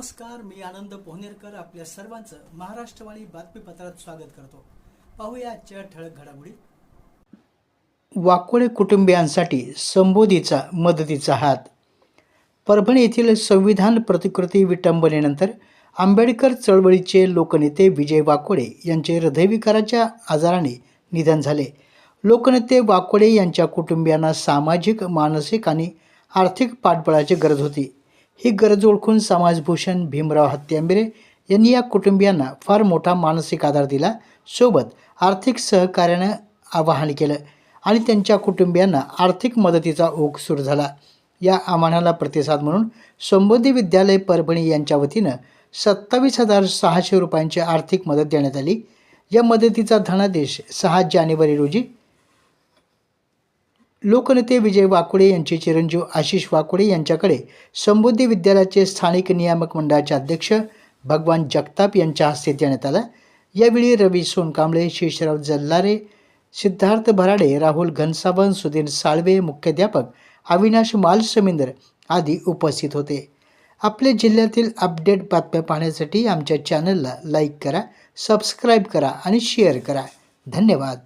नमस्कार मी आनंद पोहनेरकर आपल्या सर्वांचं महाराष्ट्रवाणी बातमीपत्रात स्वागत करतो. पाहूया आजच्या ठळक घडामोडी. वाकोळे कुटुंबियांसाठी संबोधीचा मदतीचा हात. परभणी येथील संविधान प्रतिकृती विटंबनेनंतर आंबेडकर चळवळीचे लोकनेते विजय वाकोडे यांचे हृदयविकाराच्या आजाराने निधन झाले. लोकनेते वाकोडे यांच्या कुटुंबियांना सामाजिक मानसिक आणि आर्थिक पाठबळाची गरज होती. ही गरज ओळखून समाजभूषण भीमराव हत्यांबेरे यांनी या कुटुंबियांना फार मोठा मानसिक आधार दिला. सोबत आर्थिक सहकार्यानं आवाहन केलं आणि त्यांच्या कुटुंबियांना आर्थिक मदतीचा ओघ सुरू झाला. या आव्हानाला प्रतिसाद म्हणून संबोधी विद्यालय परभणी यांच्या वतीनं सत्तावीस हजार सहाशे रुपयांची आर्थिक मदत देण्यात आली. या मदतीचा धनादेश सहा जानेवारी रोजी लोकनेते विजय वाकुडे यांचे चिरंजीव आशिष वाकुडे यांच्याकडे संबोधी विद्यालयाचे स्थानिक नियामक मंडळाचे अध्यक्ष भगवान जगताप यांच्या हस्ते देण्यात आला. यावेळी रवी सोनकांबळे शेषराव जल्लारे सिद्धार्थ भराडे राहुल घनसावन सुधीर साळवे मुख्याध्यापक अविनाश मालसमिंदर आदी उपस्थित होते. आपले जिल्ह्यातील अपडेट बातम्या पाहण्यासाठी आमच्या चॅनलला लाईक करा सबस्क्राईब करा आणि शेअर करा. धन्यवाद.